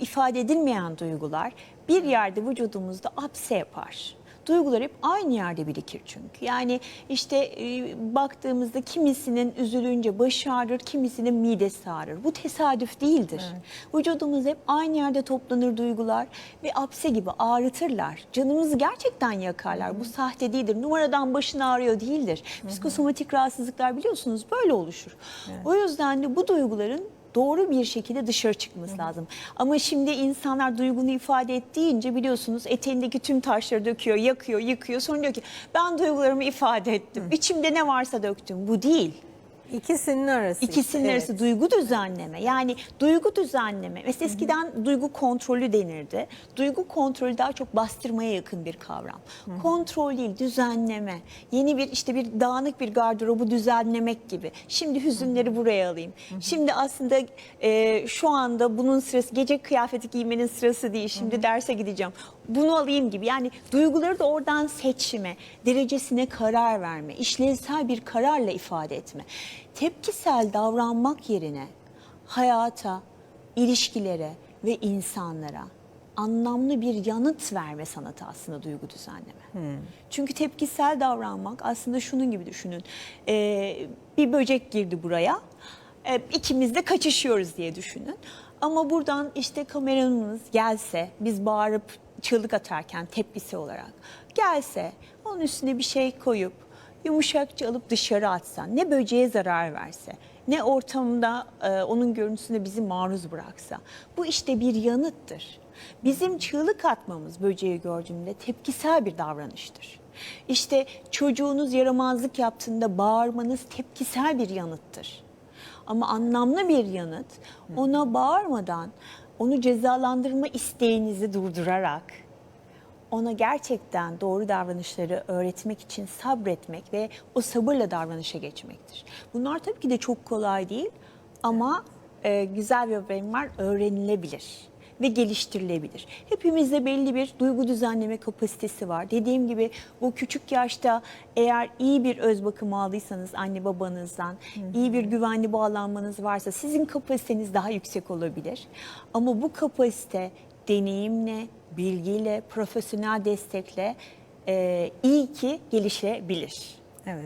ifade edilmeyen duygular bir yerde vücudumuzda apse yapar. Duygular hep aynı yerde birikir çünkü. Yani işte e, baktığımızda kimisinin üzülünce başı ağrır, kimisinin midesi ağrır. Bu tesadüf değildir. Vücudumuz hep aynı yerde toplanır duygular ve apse gibi ağrıtırlar. Canımızı gerçekten yakarlar. Bu sahte değildir. Numaradan başın ağrıyor değildir. Psikosomatik rahatsızlıklar biliyorsunuz böyle oluşur. O yüzden de bu duyguların doğru bir şekilde dışarı çıkması lazım. Ama şimdi insanlar duygunu ifade ettiğince biliyorsunuz eteğindeki tüm taşları döküyor, yakıyor, yıkıyor. Sonra diyor ki ben duygularımı ifade ettim. İçimde ne varsa döktüm. Bu değil. İkisinin arası. İkisinin işte, arası evet. duygu düzenleme. Yani duygu düzenleme. Mesela eskiden duygu kontrolü denirdi. Duygu kontrolü daha çok bastırmaya yakın bir kavram. Kontrol değil, düzenleme. Yeni bir işte bir dağınık bir gardırobu düzenlemek gibi. Şimdi hüzünleri buraya alayım. Şimdi aslında e, şu anda bunun sırası gece kıyafeti giymenin sırası değil. Şimdi derse gideceğim. Bunu alayım gibi. Yani duyguları da oradan seçme, derecesine karar verme, işlevsel bir kararla ifade etme. Tepkisel davranmak yerine hayata, ilişkilere ve insanlara anlamlı bir yanıt verme sanatı aslında duygu düzenleme. Çünkü tepkisel davranmak aslında şunun gibi düşünün. Ee, bir böcek girdi buraya. Ee, ikimiz de kaçışıyoruz diye düşünün. Ama buradan işte kameramız gelse, biz bağırıp çığlık atarken tepkisi olarak gelse, onun üstüne bir şey koyup yumuşakça alıp dışarı atsan, ne böceğe zarar verse, ne ortamda e, onun görüntüsüne bizi maruz bıraksa. Bu işte bir yanıttır. Bizim çığlık atmamız böceği gördüğümde tepkisel bir davranıştır. İşte çocuğunuz yaramazlık yaptığında bağırmanız tepkisel bir yanıttır. Ama anlamlı bir yanıt ona bağırmadan onu cezalandırma isteğinizi durdurarak ona gerçekten doğru davranışları öğretmek için sabretmek ve o sabırla davranışa geçmektir. Bunlar tabii ki de çok kolay değil ama e, güzel bir haberim var öğrenilebilir ve geliştirilebilir. Hepimizde belli bir duygu düzenleme kapasitesi var. Dediğim gibi bu küçük yaşta eğer iyi bir öz bakım aldıysanız anne babanızdan, iyi bir güvenli bağlanmanız varsa sizin kapasiteniz daha yüksek olabilir. Ama bu kapasite deneyimle, bilgiyle, profesyonel destekle e, iyi ki gelişebilir.